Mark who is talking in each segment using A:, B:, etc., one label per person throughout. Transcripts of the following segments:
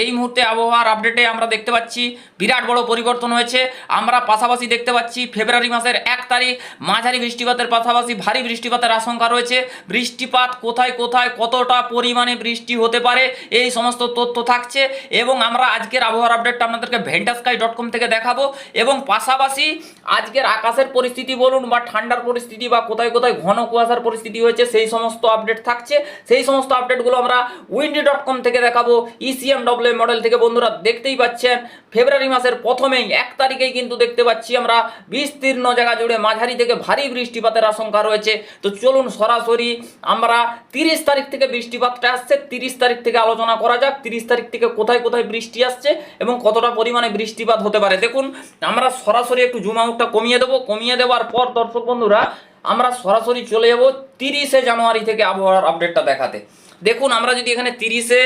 A: এই মুহূর্তে আবহাওয়ার আপডেটে আমরা দেখতে পাচ্ছি, বিরাট বড় পরিবর্তন হয়েছে। আমরা পাশাপাশি দেখতে পাচ্ছি, ফেব্রুয়ারি মাসের এক তারিখ, মাঝারি বৃষ্টিপাতের পাশাপাশি ভারী বৃষ্টিপাতের আশঙ্কা রয়েছে। বৃষ্টিপাত কোথায় কোথায়, কতটা পরিমাণে বৃষ্টি হতে পারে, এই সমস্ত তথ্য থাকছে। এবং আমরা আজকের আবহাওয়ার আপডেটটা আপনাদেরকে ভেন্টাস্কাই ডট কম থেকে দেখাবো। এবং পাশাপাশি আজকের আকাশের পরিস্থিতি বলুন বা ঠান্ডার পরিস্থিতি বা কোথায় কোথায় ঘন কুয়াশার পরিস্থিতি হয়েছে, সেই সমস্ত আপডেট থাকছে। সেই সমস্ত আপডেটগুলো আমরা উইন্ডি ডট কম থেকে দেখাবো E ইসিএম ডব্লিউ মডেল থেকে বন্ধুরা দেখতেই পাচ্ছেন ফেব্রুয়ারি মাসের প্রথমেই, এক তারিখেই কিন্তু দেখতে পাচ্ছি আমরা বিস্তীর্ণ জায়গা জুড়ে মাঝারি থেকে ভারী বৃষ্টিপাতের আশঙ্কা রয়েছে। তো চলুন সরাসরি আমরা তিরিশ তারিখ থেকে বৃষ্টিপাতটা আসছে, তিরিশ তারিখ থেকে আলোচনা করা যাক, তিরিশ তারিখ থেকে কোথায় কোথায় বৃষ্টি আসছে এবং কতটা পরিমাণে বৃষ্টিপাত হতে পারে। দেখুন, আমরা সরাসরি একটু জুম আউটটা কমিয়ে দেবো। কমিয়ে দেওয়ার পর দর্শক বন্ধুরা, আমরা সরাসরি চলে যাব তিরিশে জানুয়ারি থেকে আবহাওয়ার আপডেটটা দেখাতে। দেখুন, আমরা যদি এখানে তিরিশে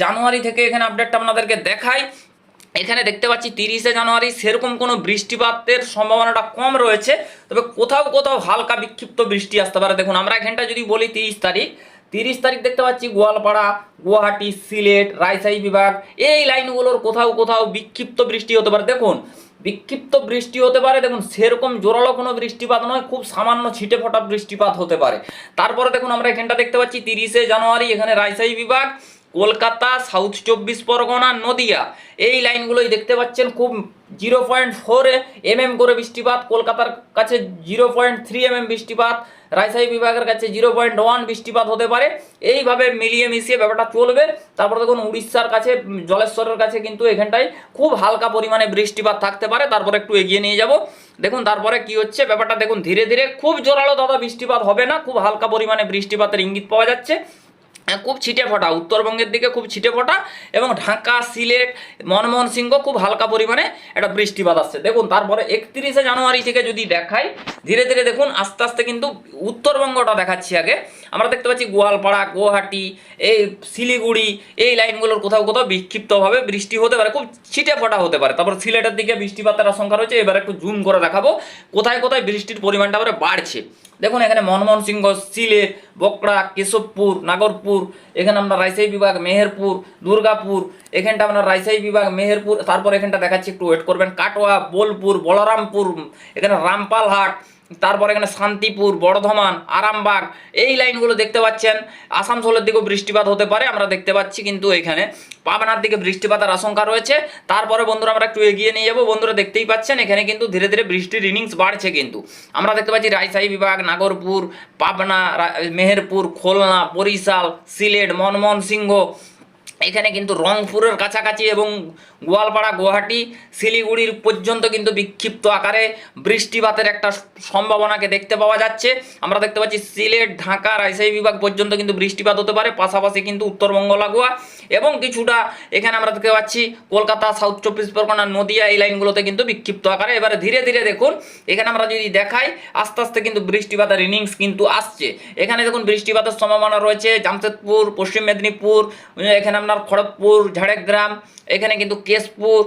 A: জানুয়ারি থেকে এখানে আপডেটটা আপনাদেরকে দেখাই, এখানে দেখতে পাচ্ছি তিরিশে জানুয়ারি সেরকম কোনো বৃষ্টিপাতের সম্ভাবনাটা কম রয়েছে, তবে কোথাও কোথাও হালকা বিক্ষিপ্ত বৃষ্টি আসতে পারে। দেখুন, আমরা এখানটা যদি বলি তিরিশ তারিখ তিরিশ তারিখ দেখতে পাচ্ছি গোয়ালপাড়া, গুয়াহাটি, সিলেট, রাজশাহী বিভাগ, এই লাইনগুলোর কোথাও কোথাও বিক্ষিপ্ত বৃষ্টি হতে পারে। দেখুন বিক্ষিপ্ত বৃষ্টি হতে পারে, দেখুন, সেরকম জোরালো কোনো বৃষ্টিপাত নয়, খুব সামান্য ছিটে ফোটা বৃষ্টিপাত হতে পারে। তারপরে দেখুন, আমরা এখানটা দেখতে পাচ্ছি, তিরিশে জানুয়ারি, এখানে রাজশাহী বিভাগ, কলকাতা, সাউথ চব্বিশ পরগনা, নদিয়া। এই লাইনগুলোই দেখতে পাচ্ছেন, খুব জিরো পয়েন্ট ফোর এম করে বৃষ্টিপাত, কলকাতার কাছে জিরো পয়েন্ট থ্রি এম বৃষ্টিপাত রাজশাহী বিভাগের কাছে জিরো পয়েন্ট ওয়ান বৃষ্টিপাত হতে পারে। এইভাবে মিলিয়ে মিশিয়ে ব্যাপারটা চলবে। তারপর দেখুন উড়িষ্যার কাছে, জলেশ্বরের কাছে কিন্তু এখানটায় খুব হালকা পরিমাণে বৃষ্টিপাত থাকতে পারে। তারপর একটু এগিয়ে নিয়ে যাব। দেখুন তারপরে কি হচ্ছে, ব্যাপারটা দেখুন ধীরে ধীরে খুব জোরালো দাদা বৃষ্টিপাত হবে না। খুব হালকা পরিমাণে বৃষ্টিপাতের ইঙ্গিত পাওয়া যাচ্ছে। খুব ছিটে ফোটা, উত্তরবঙ্গের দিকে খুব ছিটে ফোটা এবং ঢাকা, সিলেট, মনমোহন সিংহ খুব হালকা পরিমাণে একটা বৃষ্টিপাত আসছে। দেখুন, তারপরে একত্রিশে জানুয়ারি থেকে যদি দেখাই, ধীরে ধীরে দেখুন, আস্তে আস্তে কিন্তু উত্তরবঙ্গটা দেখাচ্ছি আগে। আমরা দেখতে পাচ্ছি গোয়ালপাড়া, গুয়াহাটি, এই শিলিগুড়ি, এই লাইনগুলোর কোথাও কোথাও বিক্ষিপ্তভাবে বৃষ্টি হতে পারে, খুব ছিটে ফোটা হতে পারে। তারপর সিলেটের দিকে বৃষ্টিপাতের আশঙ্কা রয়েছে, এবার একটু জুম করে দেখাবো, কোথায় কোথায় বৃষ্টির পরিমাণটা আবার বাড়ছে। দেখুন এখানে মনমোহন সিংহ সিলেট বকড়া কেশবপুর নাগরপুর এখানে আমরা রাজশাহী বিভাগ মেহেরপুর দুর্গাপুর এখানটা আপনার রাজশাহী বিভাগ, মেহেরপুর, তারপর এখানটা দেখাচ্ছি একটু ওয়েট করবেন। কাটোয়া, বোলপুর, বলরামপুর, এখানে রামপালহাট, তারপর এখানে শান্তিপুর, বর্ধমান, আরামবাগ, এই লাইনগুলো দেখতে পাচ্ছেন। আসানসোলের দিকেও বৃষ্টিপাত হতে পারে, আমরা দেখতে পাচ্ছি কিন্তু এখানে। পাবনার দিকে বৃষ্টিপাতের আশঙ্কা রয়েছে। তারপরে বন্ধুরা আমরা একটু এগিয়ে নিয়ে যাব। বন্ধুরা দেখতেই পাচ্ছেন, এখানে কিন্তু ধীরে ধীরে বৃষ্টির ইনিংস বাড়ছে কিন্তু। আমরা দেখতে পাচ্ছি রাজশাহী বিভাগ, নাগরপুর, পাবনা মেহেরপুর, খুলনা, বরিশাল, সিলেট, মনমোহন সিংহ এখানে কিন্তু রংপুরের কাছাকাছি এবং গোয়ালপাড়া, গুয়াহাটি, শিলিগুড়ির পর্যন্ত কিন্তু বিক্ষিপ্ত আকারে বৃষ্টিপাতের একটা সম্ভাবনাকে দেখতে পাওয়া যাচ্ছে। আমরা দেখতে পাচ্ছি সিলেট, ঢাকা, রাজশাহী বিভাগ পর্যন্ত কিন্তু বৃষ্টিপাত হতে পারে, পাশাপাশি কিন্তু উত্তরবঙ্গ লাগোয়া এবং কিছুটা এখানে আমরা দেখতে পাচ্ছি কলকাতা সাউথ চব্বিশ পরগনা, নদিয়া এই লাইনগুলোতে কিন্তু বিক্ষিপ্ত আকারে। এবারে ধীরে ধীরে দেখুন, এখানে আমরা যদি দেখাই, আস্তে আস্তে কিন্তু বৃষ্টিপাতের ইনিংস কিন্তু আসছে। এখানে দেখুন বৃষ্টিপাতের সম্ভাবনা রয়েছে, জামশেদপুর, পশ্চিম মেদিনীপুর, এখানে আপনার খড়গপুর ঝাড়গ্রাম এখানে কিন্তু কেশপুর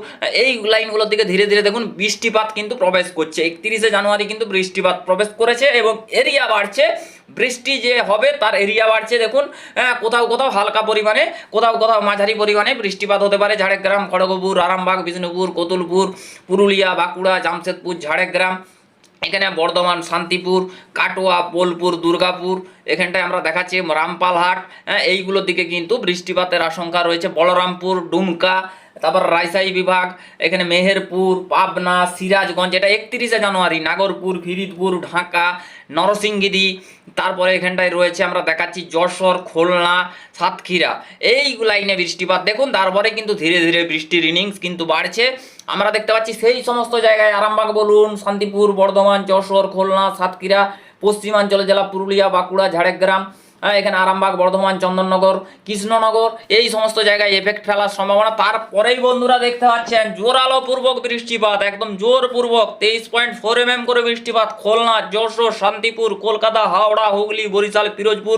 A: এই লাইনগুলোর দিকে ধীরে ধীরে দেখুন বৃষ্টিপাত কিন্তু প্রবেশ করছে। একত্রিশে জানুয়ারি কিন্তু বৃষ্টিপাত প্রবেশ করেছে এবং এরিয়া বাড়ছে। বৃষ্টি যে হবে তার এরিয়া বাড়ছে দেখুন হ্যাঁ, কোথাও কোথাও হালকা পরিমাণে কোথাও কোথাও মাঝারি পরিমাণে বৃষ্টিপাত হতে পারে। ঝাড়গ্রাম খড়গপুর আরামবাগ বিষ্ণুপুর কতুলপুর পুরুলিয়া বাঁকুড়া জামশেদপুর ঝাড়গ্রাম এখানে বর্ধমান, শান্তিপুর, কাটোয়া, বোলপুর, দুর্গাপুর, এখানটায় আমরা দেখাচ্ছি রামপালহাট হ্যাঁ এইগুলোর দিকে কিন্তু বৃষ্টিপাতের আশঙ্কা রয়েছে। বলরামপুর, ডুমকা, তারপর রাজশাহী বিভাগ, এখানে মেহেরপুর, পাবনা, সিরাজগঞ্জ, এটা একত্রিশে জানুয়ারি, নাগরপুর, ফিরিদপুর, ঢাকা, নরসিংগিরি, তারপরে এখানটায় রয়েছে আমরা দেখাচ্ছি যশোর, খুলনা, সাতক্ষীরা। এই লাইনে বৃষ্টিপাত। দেখুন, তারপরে কিন্তু ধীরে ধীরে বৃষ্টির ইনিংস কিন্তু বাড়ছে। আমরা দেখতে পাচ্ছি সেই সমস্ত জায়গায় আরামবাগ বলুন শান্তিপুর বর্ধমান যশোর খুলনা সাতক্ষীরা পশ্চিমাঞ্চল জেলা পুরুলিয়া বাঁকুড়া ঝাড়গ্রাম হ্যাঁ, এখানে আরামবাগ বর্ধমান চন্দননগর কৃষ্ণনগর এই সমস্ত জায়গায় এফেক্ট ফেলার সম্ভাবনা। তারপরেই বন্ধুরা দেখতে পাচ্ছেন জোরালো পূর্বক বৃষ্টিপাত একদম জোরপূর্বক তেইশ পয়েন্ট ফোর এম এম করে বৃষ্টিপাত খুলনা যশোর শান্তিপুর কলকাতা হাওড়া হুগলি বরিশাল পিরোজপুর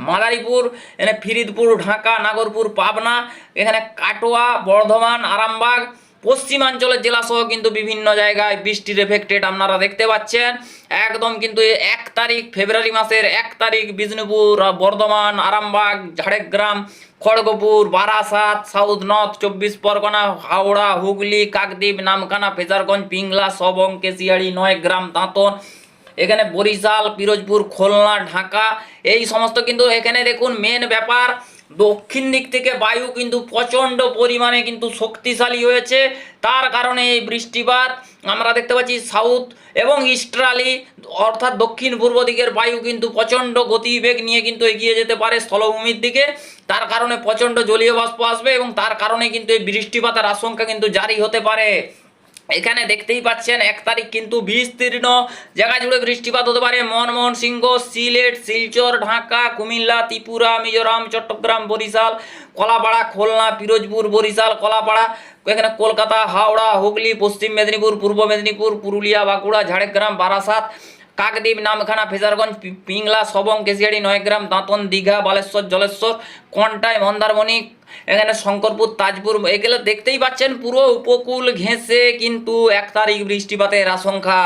A: মাদারীপুর এখানে ফিরিদপুর ঢাকা নাগরপুর পাবনা এখানে কাটোয়া বর্ধমান আরামবাগ পশ্চিমাঞ্চলের জেলা সহ কিন্তু বিভিন্ন জায়গায় বৃষ্টির এফেক্টেড আপনারা দেখতে পাচ্ছেন। একদম কিন্তু এক তারিখ ফেব্রুয়ারি মাসের এক তারিখ বিষ্ণুপুর, বর্ধমান, আরামবাগ, ঝাড়গ্রাম, খড়গপুর, বারাসাত, সাউথ নর্থ, চব্বিশ পরগনা, হাওড়া, হুগলি, কাকদ্বীপ নামকানা ফেজারগঞ্জ, পিংলা, সবং, কেশিয়াড়ি, নয়গ্রাম, দাঁতন, এখানে বরিশাল, পিরোজপুর, খুলনা, ঢাকা, এই সমস্ত কিন্তু এখানে দেখুন মেন ব্যাপার। দক্ষিণ দিক থেকে বায়ু কিন্তু প্রচণ্ড পরিমাণে কিন্তু শক্তিশালী হয়েছে। তার কারণে এই বৃষ্টিপাত আমরা দেখতে পাচ্ছি সাউথ এবং ইস্ট্রালি অর্থাৎ দক্ষিণ পূর্ব দিকের বায়ু কিন্তু প্রচণ্ড গতিবেগ নিয়ে কিন্তু এগিয়ে যেতে পারে স্থলভূমির দিকে। তার কারণে প্রচণ্ড জলীয় বাষ্প আসবে এবং তার কারণে কিন্তু এই বৃষ্টিপাতের আশঙ্কা কিন্তু জারি হতে পারে। এখানে দেখতেই পাচ্ছেন, এক তারিখ কিন্তু বিস্তীর্ণ। জায়গা জুড়ে বৃষ্টিপাত হতে পারে মনমোহন সিংহ, সিলেট, শিলচর, ঢাকা, কুমিল্লা, ত্রিপুরা, মিজোরাম, চট্টগ্রাম, বরিশাল, কলাপাড়া, খুলনা, পিরোজপুর, বরিশাল, কলাপাড়া, এখানে কলকাতা, হাওড়া, হুগলি, পশ্চিম মেদিনীপুর, পূর্ব মেদিনীপুর, পুরুলিয়া, বাঁকুড়া, ঝাড়গ্রাম, বারাসাত কাকদ্বীপ, নামখানা, ফেজারগঞ্জ পিংলা, সবং, কেশিয়াড়ি, নয়গ্রাম, দাঁতন, দীঘা, বালেশ্বর, জলেশ্বর কন্টায় মন্দারমণি, এখানে শঙ্করপুর, তাজপুর, এগুলো দেখতেই পাচ্ছেন, পুরো উপকূল ঘেঁষে কিন্তু এক তারিখ বৃষ্টিপাতের আশঙ্কা।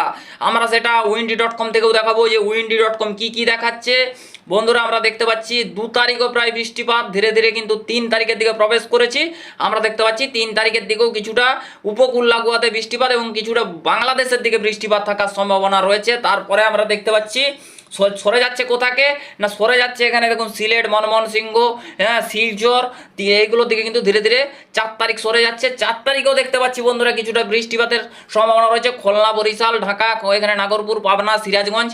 A: আমরা সেটা উইন্ডি ডট কম থেকেও দেখাবো, যে উইন্ডি ডট কম কী কী দেখাচ্ছে। বন্ধুরা, আমরা দেখতে পাচ্ছি দু তারিখও প্রায় বৃষ্টিপাত, ধীরে ধীরে কিন্তু তিন তারিখের দিকে প্রবেশ করেছি। আমরা দেখতে পাচ্ছি তিন তারিখের দিকেও কিছুটা উপকূল লাগুয়াতে বৃষ্টিপাত এবং কিছুটা বাংলাদেশের দিকে বৃষ্টিপাত থাকার সম্ভাবনা রয়েছে। তারপরে আমরা দেখতে পাচ্ছি সরে যাচ্ছে কোথাকে? না, সরে যাচ্ছে এখানে দেখুন সিলেট, মনমোহন সিংহ হ্যাঁ শিলচর এইগুলোর দিকে কিন্তু ধীরে ধীরে চার তারিখ সরে যাচ্ছে। চার তারিখেও দেখতে পাচ্ছি বন্ধুরা কিছুটা বৃষ্টিপাতের সম্ভাবনা রয়েছে। খুলনা, বরিশাল, ঢাকা, এখানে নাগরপুর, পাবনা, সিরাজগঞ্জ।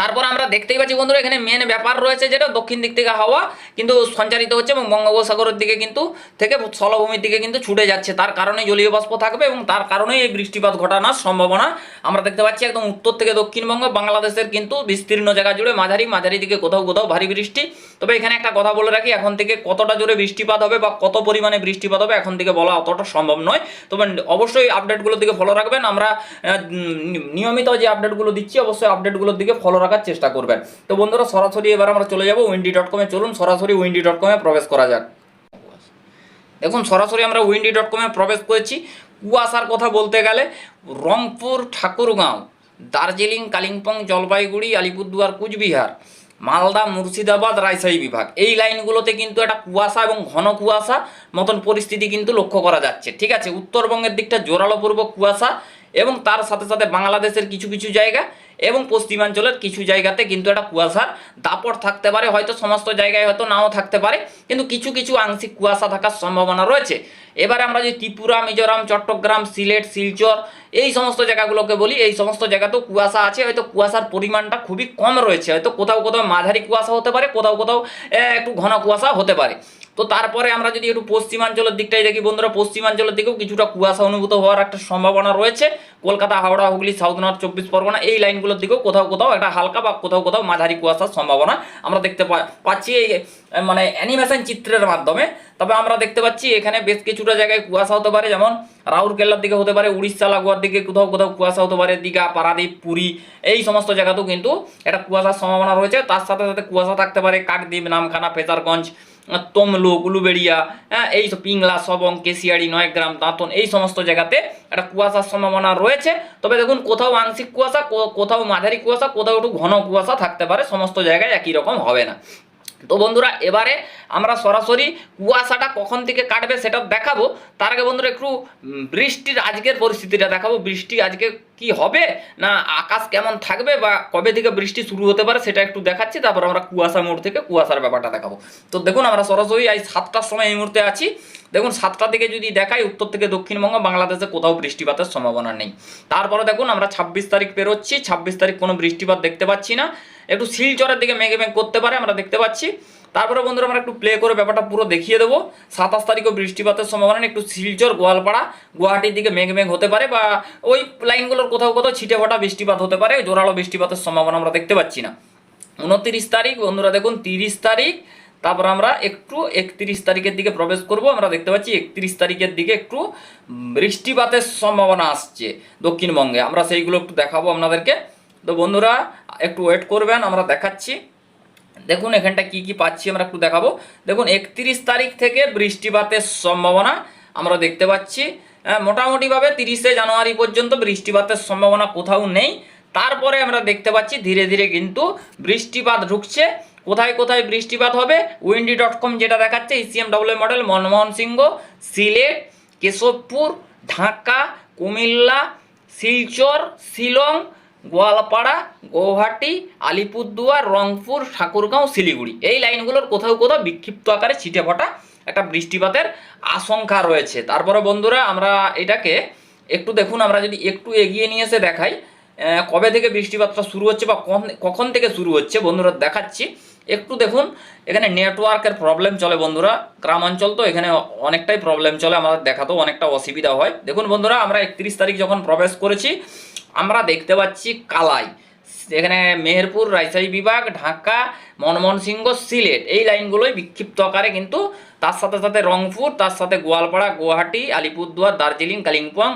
A: তারপর আমরা দেখতেই পাচ্ছি বন্ধুরা, এখানে মেন ব্যাপার রয়েছে যেটা দক্ষিণ দিক থেকে হাওয়া কিন্তু সঞ্চারিত হচ্ছে এবং বঙ্গোপসাগরের দিকে কিন্তু থেকে স্থলভূমির দিকে কিন্তু ছুটে যাচ্ছে। তার কারণে জলীয় বাষ্প থাকবে এবং তার কারণেই এই বৃষ্টিপাত ঘটানোর সম্ভাবনা আমরা দেখতে পাচ্ছি একদম উত্তর থেকে দক্ষিণবঙ্গ, বাংলাদেশের কিন্তু বিস্তীর্ণ জায়গা জুড়ে মাঝারি মাঝারি দিকে কোথাও কোথাও ভারী বৃষ্টি। তবে এখানে একটা কথা বলে রাখি, এখন থেকে কতটা জোরে বৃষ্টিপাত হবে বা কত পরিমাণে বৃষ্টিপাত হবে এখন থেকে বলা অতটা সম্ভব নয়। তবে অবশ্যই আপডেটগুলোর দিকে ফলো রাখবেন। আমরা নিয়মিত যে আপডেটগুলো দিচ্ছি, অবশ্যই আপডেটগুলোর দিকে ফলো রাখার চেষ্টা করবেন। তো বন্ধুরা, সরাসরি এবার আমরা চলে যাব উইন্ডি ডট কমে চলুন, সরাসরি উইন্ডি ডট কমে প্রবেশ করা যাক। দেখুন, সরাসরি আমরা উইন্ডি ডট কমে প্রবেশ করেছি। কুয়াশার কথা বলতে গেলে, রংপুর ঠাকুরগাঁও, দার্জিলিং, কালিম্পং, জলপাইগুড়ি, আলিপুরদুয়ার, কুচবিহার, মালদা, মুর্শিদাবাদ, রাজশাহী বিভাগ। এই লাইনগুলোতে কিন্তু একটা কুয়াশা এবং ঘন কুয়াশা মতন পরিস্থিতি কিন্তু লক্ষ্য করা যাচ্ছে। ঠিক আছে? উত্তরবঙ্গের দিকটা জোরালোপূর্বক কুয়াশা এবং তার সাথে সাথে বাংলাদেশের কিছু কিছু জায়গা এবং পশ্চিমাঞ্চলের কিছু জায়গাতে কিন্তু একটা কুয়াশার দাপট থাকতে পারে, হয়তো সমস্ত জায়গায় হয়তো নাও থাকতে পারে, কিন্তু কিছু কিছু আংশিক কুয়াশা থাকার সম্ভাবনা রয়েছে। এবারে আমরা যদি ত্রিপুরা, মিজোরাম, চট্টগ্রাম, সিলেট, শিলচর এই সমস্ত জায়গাগুলোকে বলি, এই সমস্ত জায়গাতেও কুয়াশা আছে, হয়তো কুয়াশার পরিমাণটা খুবই কম রয়েছে, হয়তো কোথাও কোথাও মাঝারি কুয়াশা হতে পারে, কোথাও কোথাও একটু ঘন কুয়াশা হতে পারে। তো তারপরে আমরা যদি একটু পশ্চিমাঞ্চলের দিকটাই দেখি, বন্ধুরা, পশ্চিমাঞ্চলের দিকেও কিছুটা কুয়াশা অনুভূত হওয়ার একটা সম্ভাবনা রয়েছে। কলকাতা, হাওড়া, হুগলি সাউথ নর্থ চব্বিশ পরগনা, এই লাইনগুলোর দিকেও কোথাও কোথাও একটা হালকা বা কোথাও কোথাও মাঝারি কুয়াশার সম্ভাবনা আমরা দেখতে পাচ্ছি এই মানে অ্যানিমেশন চিত্রের মাধ্যমে। তবে আমরা দেখতে পাচ্ছি এখানে বেশ কিছুটা জায়গায় কুয়াশা হতে পারে, যেমন রাউরকেল্লার দিকে হতে পারে, উড়িষ্যা, লাগোয়ার দিকে কোথাও কোথাও কুয়াশা হতে পারে, দীঘা, পারাদ্বীপ, পুরী, এই সমস্ত জায়গাতেও কিন্তু একটা কুয়াশার সম্ভাবনা রয়েছে। তার সাথে সাথে কুয়াশা থাকতে পারে কাকদ্বীপ, নামখানা, ফেজারগঞ্জ তমলুক উলুবেড়িয়া হ্যাঁ এই পিংলা, সবং, কেশিয়াড়ি, নয়গ্রাম, দাঁতন, এই সমস্ত জায়গাতে একটা কুয়াশার সম্ভাবনা রয়েছে। তবে দেখুন, কোথাও আংশিক কুয়াশা কোথাও মাঝারি কুয়াশা, কোথাও একটু ঘন কুয়াশা থাকতে পারে, সমস্ত জায়গায় একই রকম হবে না। তো বন্ধুরা, এবারে আমরা সরাসরি কুয়াশাটা কখন থেকে কাটবে সেটা দেখাবো। তার আগে বন্ধুরা, একটু বৃষ্টির আজকের পরিস্থিতিটা দেখাবো। বৃষ্টি আজকে কি হবে না আকাশ কেমন থাকবে বা কবে থেকে বৃষ্টি শুরু হতে পারে সেটা একটু দেখাচ্ছি। তারপর আমরা কুয়াশা মোড় থেকে কুয়াশার ব্যাপারটা দেখাবো। তো দেখুন, আমরা সরাসরি এই সাতটার সময় এই মুহূর্তে আছি। দেখুন, সাতটা থেকে যদি দেখাই, উত্তর থেকে দক্ষিণবঙ্গ, বাংলাদেশে কোথাও বৃষ্টিপাতের সম্ভাবনা নেই। তারপরে দেখুন, আমরা ছাব্বিশ তারিখ পেরোচ্ছি ছাব্বিশ তারিখ কোনো বৃষ্টিপাত দেখতে পাচ্ছি না। একটু শিলচরের দিকে মেঘে মেঘ করতে পারে, আমরা দেখতে পাচ্ছি। তারপরে বন্ধুরা, আমরা একটু প্লে করে ব্যাপারটা পুরো দেখিয়ে দেবো। সাতাশ তারিখও বৃষ্টিপাতের সম্ভাবনা নেই, একটু শিলচর, গোয়ালপাড়া, গুয়াহাটির দিকে মেঘ মেঘ হতে পারে বা ওই লাইনগুলোর কোথাও কোথাও ছিটে ফোটা বৃষ্টিপাত হতে পারে, জোরালো বৃষ্টিপাতের সম্ভাবনা আমরা দেখতে পাচ্ছি না। উনত্রিশ তারিখ, বন্ধুরা দেখুন, তিরিশ তারিখ তারপর আমরা একটু একত্রিশ তারিখের দিকে প্রবেশ করব। আমরা দেখতে পাচ্ছি একত্রিশ তারিখের দিকে একটু বৃষ্টিপাতের সম্ভাবনা আসছে দক্ষিণবঙ্গে। আমরা সেইগুলো একটু দেখাবো আপনাদেরকে। তো বন্ধুরা একটু ওয়েট করবেন আমরা দেখাচ্ছি। দেখুন এখানটা কি কি পাচ্ছি আমরা একটু দেখাবো। দেখুন একত্রিশ তারিখ থেকে বৃষ্টিপাতের সম্ভাবনা আমরা দেখতে পাচ্ছি। আহ, মোটামুটিভাবে তিরিশে জানুয়ারি পর্যন্ত বৃষ্টিপাতের সম্ভাবনা কোথাও নেই। তারপরে আমরা দেখতে পাচ্ছি ধীরে ধীরে কিন্তু বৃষ্টিপাত ঢুকছে। কোথায় কোথায় বৃষ্টিপাত হবে? উইন্ডি ডট কম যেটা দেখাচ্ছে ECM W model Manmohan Singh, Sylhet, Keshabpur, Dhaka, Comilla, Silchar, Shillong, Goalpara, Guwahati, Alipurduar, Rangpur, Thakurgaon, Siliguri. এই লাইনগুলোর কোথাও কোথাও বিক্ষিপ্ত আকারে ছিটে ফোটা একটা বৃষ্টিপাতের আশঙ্কা রয়েছে। তারপরে বন্ধুরা, আমরা এটাকে একটু দেখুন, আমরা যদি একটু এগিয়ে নিয়ে এসে দেখাই কবে থেকে বৃষ্টিপাতটা শুরু হচ্ছে বা কখন- কখন থেকে শুরু হচ্ছে, বন্ধুরা দেখাচ্ছি। একটু দেখুন, এখানে নেটওয়ার্কের প্রবলেম চলে বন্ধুরা। গ্রাম অঞ্চল তো এখানে অনেকটাই প্রবলেম চলে, আমাদের দেখাতেও অনেকটা অসুবিধা হয়। দেখুন বন্ধুরা, আমরা একত্রিশ তারিখ যখন প্রবেশ করেছি, আমরা দেখতে পাচ্ছি কালাই। এখানে মেহেরপুর, রাজশাহী বিভাগ, ঢাকা, মনমোহন সিংহ, সিলেট। এই লাইনগুলোই বিক্ষিপ্ত আকারে কিন্তু তার সাথে সাথে রংপুর, তার সাথে গোয়ালপাড়া, গুয়াহাটি, আলিপুরদুয়ার, দার্জিলিং, কালিম্পং,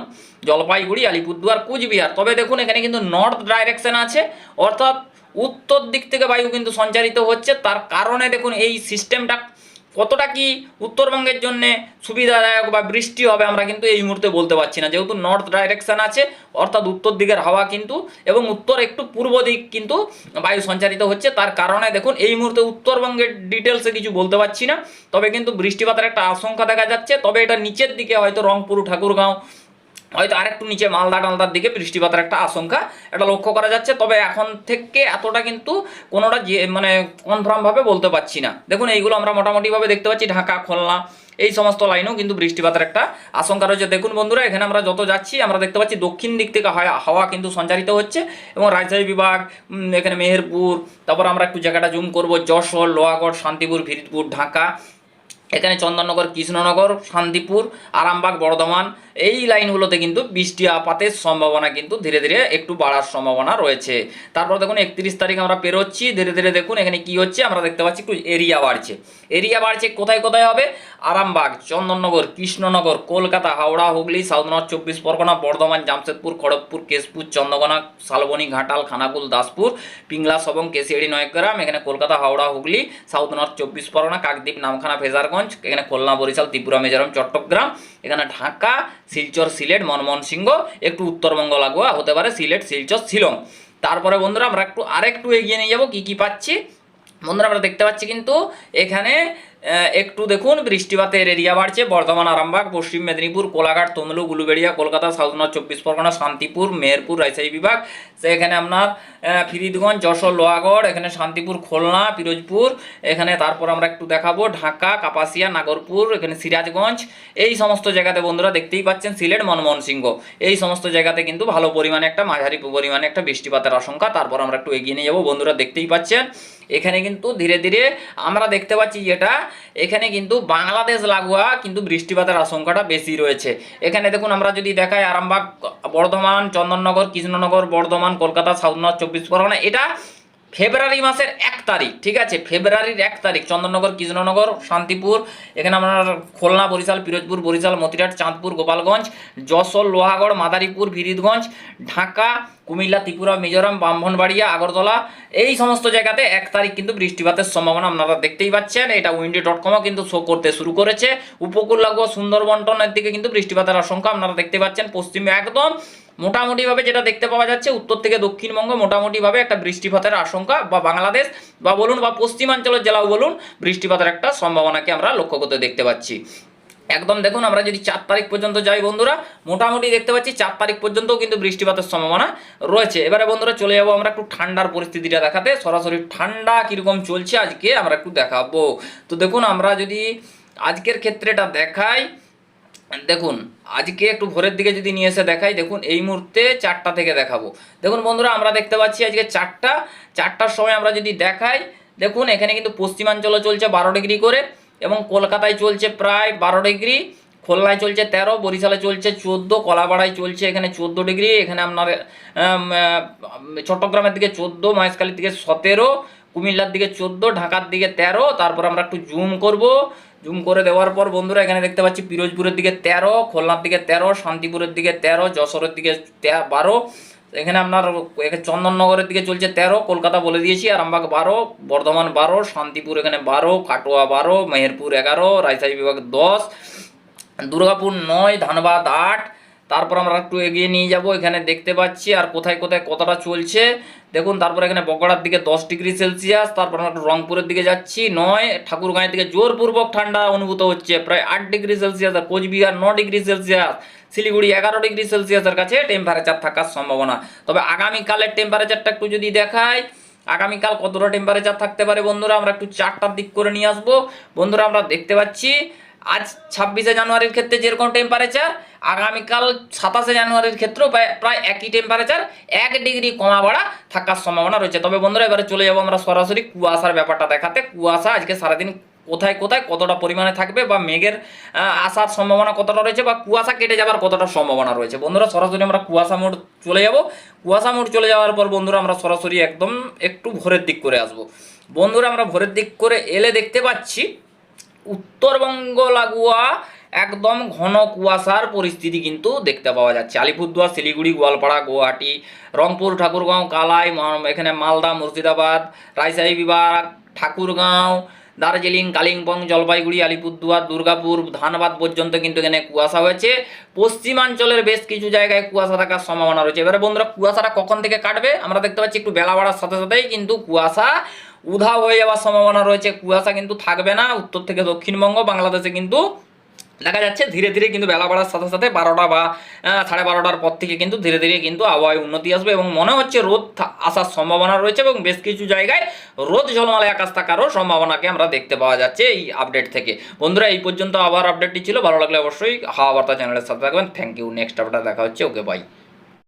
A: জলপাইগুড়ি, আলিপুরদুয়ার, কুচবিহার। তবে দেখুন, এখানে কিন্তু নর্থ ডাইরেকশন আছে। অর্থাৎ উত্তর দিক থেকে বায়ু কিন্তু সঞ্চারিত হচ্ছে। তার কারণে দেখুন এই সিস্টেমটা কতটা কি উত্তরবঙ্গের জন্য সুবিধাদায়ক বা বৃষ্টি হবে আমরা কিন্তু এই মুহূর্তে বলতে পারছি না। যেহেতু নর্থ ডাইরেকশন আছে, অর্থাৎ উত্তর দিকের হাওয়া কিন্তু এবং উত্তর একটু পূর্ব দিক কিন্তু বায়ু সঞ্চারিত হচ্ছে। তার কারণে দেখুন এই মুহূর্তে উত্তরবঙ্গের ডিটেলসে কিছু বলতে পারছি না। তবে কিন্তু বৃষ্টিপাতের একটা আশঙ্কা দেখা যাচ্ছে। তবে এটা নিচের দিকে হয়তো রংপুর, ঠাকুরগাঁও হয়তো আরেকটু নিচে মালদা টালদার দিকে বৃষ্টিপাতের একটা আশঙ্কা, এটা লক্ষ্য করা যাচ্ছে। তবে এখন থেকে এতটা কিন্তু কোনোটা যে মানে কনফার্মভাবে বলতে পারছি না। দেখুন, এইগুলো আমরা মোটামুটিভাবে দেখতে পাচ্ছি, ঢাকা, খুলনা, এই সমস্ত লাইনেও কিন্তু বৃষ্টিপাতের একটা আশঙ্কা রয়েছে। দেখুন বন্ধুরা, এখানে আমরা যত যাচ্ছি, আমরা দেখতে পাচ্ছি দক্ষিণ দিক থেকে হাওয়া- কিন্তু সঞ্চারিত হচ্ছে এবং রাজশাহী বিভাগ এখানে মেহেরপুর, তারপর আমরা একটু জায়গাটা জুম করব, যশোর, লোহাগড়, শান্তিপুর ফিরিদপুর ঢাকা, এখানে চন্দননগর, কৃষ্ণনগর, শান্তিপুর, আরামবাগ, বর্ধমান এই লাইনগুলোতে কিন্তু বৃষ্টি আপাতের সম্ভাবনা কিন্তু ধীরে ধীরে একটু বাড়ার সম্ভাবনা রয়েছে। তারপর দেখুন, একত্রিশ তারিখ আমরা পেরোচ্ছি। ধীরে ধীরে দেখুন, এখানে কি হচ্ছে? আমরা দেখতে পাচ্ছি একটু এরিয়া বাড়ছে। এরিয়া বাড়ছে কোথায় কোথায় হবে? আরামবাগ, চন্দননগর, কৃষ্ণনগর, কলকাতা, হাওড়া, হুগলি, সাউথ চব্বিশ পরগনা, বর্ধমান, জামশেদপুর, খড়গপুর, কেশপুর চন্দ্রকোনা শালবনী, ঘাটাল, খানাকুল, দাসপুর, পিংলা, সবং, কেশিয়াড়ি নয়গ্রাম এখানে কলকাতা, হাওড়া, হুগলি, সাউথ চব্বিশ পরগনা, কাকদ্বীপ, নামখানা, ফেজারগঞ্জ, এখানে খুলনা, বরিশাল, ত্রিপুরা, মিজোরাম, চট্টগ্রাম, এখানে ঢাকা শিলচর সিলেট, মনমোহন সিংহ, একটু উত্তরবঙ্গ লাগোয়া হতে পারে সিলেট, শিলচর, শিলং। তারপরে বন্ধুরা আমরা একটু আরেকটু এগিয়ে নিয়ে যাব, কী কী পাচ্ছি? বন্ধুরা আমরা দেখতে পাচ্ছি কিন্তু এখানে একটু দেখুন বৃষ্টিপাতের এরিয়া বাড়ছে। বর্ধমান, আরামবাগ, পশ্চিম মেদিনীপুর, কোলাঘাট, তমলুক, উলুবেড়িয়া, কলকাতা সাউথ নর্থ চব্বিশ পরগনা, শান্তিপুর, মেহেরপুর, রাজশাহী বিভাগ। সেখানে আপনার ফিরিদগঞ্জ, যশোর, লোহাগড়, এখানে শান্তিপুর, খুলনা, পিরোজপুর, এখানে তারপর আমরা একটু দেখাবো ঢাকা, কাপাসিয়া, নাগরপুর, এখানে সিরাজগঞ্জ। এই সমস্ত জায়গাতে বন্ধুরা দেখতেই পাচ্ছেন সিলেট মনমোহন সিংহ। এই সমস্ত জায়গাতে কিন্তু ভালো পরিমাণে একটা মাঝারি পরিমাণে একটা বৃষ্টিপাতের আশঙ্কা। তারপর আমরা একটু এগিয়ে নিয়ে যাব। বন্ধুরা দেখতেই পাচ্ছেন, এখানে কিন্তু ধীরে ধীরে আমরা দেখতে পাচ্ছি যেটা এখানে কিন্তু বাংলাদেশ লাগোয়া কিন্তু বৃষ্টিপাতের আশঙ্কাটা বেশি রয়েছে। এখানে দেখুন, আমরা যদি দেখাই আরামবাগ, বর্ধমান, চন্দননগর, কৃষ্ণনগর, বর্ধমান, কলকাতা, সাউথ নর্থ, চব্বিশ পরগনা, এটা ফেব্রুয়ারি মাসের এক তারিখ, ঠিক আছে? ফেব্রুয়ারির এক তারিখ, চন্দননগর, কৃষ্ণনগর, শান্তিপুর, এখানে আমরা খুলনা, বরিশাল, পিরোজপুর, বরিশাল মতিরাট চাঁদপুর, গোপালগঞ্জ, যশোর, লোহাগড়, মাদারীপুর, ফিরিদগঞ্জ, ঢাকা কুমিল্লা, ত্রিপুরা, মিজোরাম, ব্রাহ্মণবাড়িয়া, আগরতলা, এই সমস্ত জায়গাতে এক তারিখ কিন্তু বৃষ্টিপাতের সম্ভাবনা আপনারা দেখতেই পাচ্ছেন। এটা উইন্ডি ডট কমও কিন্তু শো করতে শুরু করেছে। উপকূল লাগোয়া সুন্দরবন টনের দিকে কিন্তু বৃষ্টিপাতের আশঙ্কা আপনারা দেখতে পাচ্ছেন। পশ্চিমে একদম মোটামুটিভাবে যেটা দেখতে পাওয়া যাচ্ছে, উত্তর থেকে দক্ষিণবঙ্গ মোটামুটিভাবে একটা বৃষ্টিপাতের আশঙ্কা বা বাংলাদেশ বা বলুন বা পশ্চিমাঞ্চলের জেলাও বলুন, বৃষ্টিপাতের একটা সম্ভাবনাকে আমরা লক্ষ্য করতে দেখতে পাচ্ছি। একদম দেখুন, আমরা যদি চার তারিখ পর্যন্ত যাই বন্ধুরা, মোটামুটি দেখতে পাচ্ছি চার তারিখ পর্যন্তও কিন্তু বৃষ্টিপাতের সম্ভাবনা রয়েছে। এবারে বন্ধুরা চলে যাব আমরা একটু ঠান্ডার পরিস্থিতিটা দেখাতে। সরাসরি ঠান্ডা কীরকম চলছে আজকে আমরা একটু দেখাবো। তো দেখুন, আমরা যদি আজকের ক্ষেত্রেটা দেখাই, দেখুন, আজকে একটু ভোরের দিকে যদি নিয়ে এসে দেখাই, দেখুন, এই মুহূর্তে চারটা থেকে দেখাবো। দেখুন বন্ধুরা, আমরা দেখতে পাচ্ছি আজকে চারটা। চারটার সময় আমরা যদি দেখাই, দেখুন, এখানে কিন্তু পশ্চিমাঞ্চলে চলছে বারো ডিগ্রি করে। এবং কলকাতায় চলছে প্রায় বারো ডিগ্রি, খুলনায় চলছে তেরো, বরিশালে চলছে চোদ্দ, কলাপাড়ায় চলছে এখানে চোদ্দ ডিগ্রি, এখানে আপনার চট্টগ্রামের দিকে চোদ্দ, মহেশখালীর দিকে সতেরো, কুমিল্লার দিকে চোদ্দ, ঢাকার দিকে তেরো, তারপর আমরা একটু জুম করব। জুম করে দেওয়ার পর বন্ধুরা এখানে দেখতে পাচ্ছি পিরোজপুরের দিকে তেরো, খুলনার দিকে তেরো, শান্তিপুরের দিকে তেরো, যশোরের দিকে বারো এখানে আপনার চন্দননগরের দিকে চলছে তেরো, কলকাতা বলে দিয়েছি, আরামবাগ বারো, বর্ধমান বারো, শান্তিপুর এখানে বারো কাটোয়া বারো, মেহেরপুর এগারো, রাজশাহী বিভাগ দশ, দুর্গাপুর নয়, ধানবাদ আট, তারপর আমরা একটু এগিয়ে নিয়ে যাব, এখানে দেখতে পাচ্ছি আর কোথায় কোথায় কতটা চলছে। দেখুন, তারপর এখানে বকড়ার দিকে দশ ডিগ্রি সেলসিয়াস, তারপর আমরা রংপুরের দিকে যাচ্ছি। নয়, ঠাকুরগাঁয়ের দিকে জোরপূর্বক ঠান্ডা অনুভূত হচ্ছে, প্রায় আট ডিগ্রি সেলসিয়াস আর কোচবিহার ন ডিগ্রি সেলসিয়াস। শিলিগুড়ি এগারো ডিগ্রি সেলসিয়াসের কাছে টেম্পারেচার থাকার সম্ভাবনা। তবে আগামীকালের টেম্পারেচারটা একটু যদি দেখায় আগামীকাল কতটা টেম্পারেচার থাকতে পারে বন্ধুরা? আমরা একটু চারটার দিক করে নিয়ে আসব। বন্ধুরা, আমরা দেখতে পাচ্ছি আজ ছাব্বিশে জানুয়ারির ক্ষেত্রে যেরকম টেম্পারেচার আগামীকাল সাতাশে জানুয়ারির ক্ষেত্রেও প্রায় একই টেম্পারেচার এক ডিগ্রি কমা বাড়া থাকার সম্ভাবনা রয়েছে। তবে বন্ধুরা, এবারে চলে যাব আমরা সরাসরি কুয়াশার ব্যাপারটা দেখাতে। কুয়াশা আজকে সারাদিন কোথায় কোথায়, কতটা পরিমাণে থাকবে বা মেঘের আসার সম্ভাবনা কতটা রয়েছে বা কুয়াশা কেটে যাওয়ার কতটা সম্ভাবনা রয়েছে? বন্ধুরা, সরাসরি আমরা কুয়াশা মোড় চলে যাব। কুয়াশা মোড় চলে যাওয়ার পর বন্ধুরা, আমরা সরাসরি একদম একটু ভোরের দিক করে আসব। বন্ধুরা, আমরা ভোরের দিক করে এলে দেখতে পাচ্ছি উত্তরবঙ্গ লাগোয়া একদম ঘন কুয়াশার পরিস্থিতি কিন্তু দেখতে পাওয়া যাচ্ছে। আলিপুরদুয়ার, শিলিগুড়ি, গোয়ালপাড়া, গুয়াহাটি, রংপুর, ঠাকুরগাঁও, কালাই এখানে মালদা, মুর্শিদাবাদ, রাজশাহী, বিভাগ, ঠাকুরগাঁও, দার্জিলিং, কালিম্পং, জলপাইগুড়ি, আলিপুরদুয়ার, দুর্গাপুর, ধানবাদ পর্যন্ত কিন্তু এখানে কুয়াশা হয়েছে। পশ্চিমাঞ্চলের বেশ কিছু জায়গায় কুয়াশা থাকার সম্ভাবনা রয়েছে। এবারে বন্ধুরা, কুয়াশাটা কখন থেকে কাটবে? আমরা দেখতে পাচ্ছি একটু বেলা বাড়ার সাথে সাথেই কিন্তু কুয়াশা উধাও হয়ে যাওয়ার সম্ভাবনা রয়েছে। কুয়াশা কিন্তু থাকবে না, উত্তর থেকে দক্ষিণবঙ্গ, বাংলাদেশে কিন্তু দেখা যাচ্ছে ধীরে ধীরে কিন্তু বেলা বাড়ার সাথে সাথে বারোটা বা সাড়ে বারোটার পর থেকে কিন্তু ধীরে ধীরে কিন্তু আবহাওয়ায় উন্নতি আসবে এবং মনে হচ্ছে রোদ আসার সম্ভাবনা রয়েছে এবং বেশ কিছু জায়গায় রোদ ঝলমালে আকাশ থাকারও সম্ভাবনাকে আমরা দেখতে পাওয়া যাচ্ছে এই আপডেট থেকে। বন্ধুরা, এই পর্যন্ত আবার আপডেটটি ছিল। ভালো লাগলে অবশ্যই হাওয়া বার্তা চ্যানেলের সাথে থাকবেন। থ্যাংক ইউ নেক্সট আপডেট দেখা হচ্ছে। Okay bye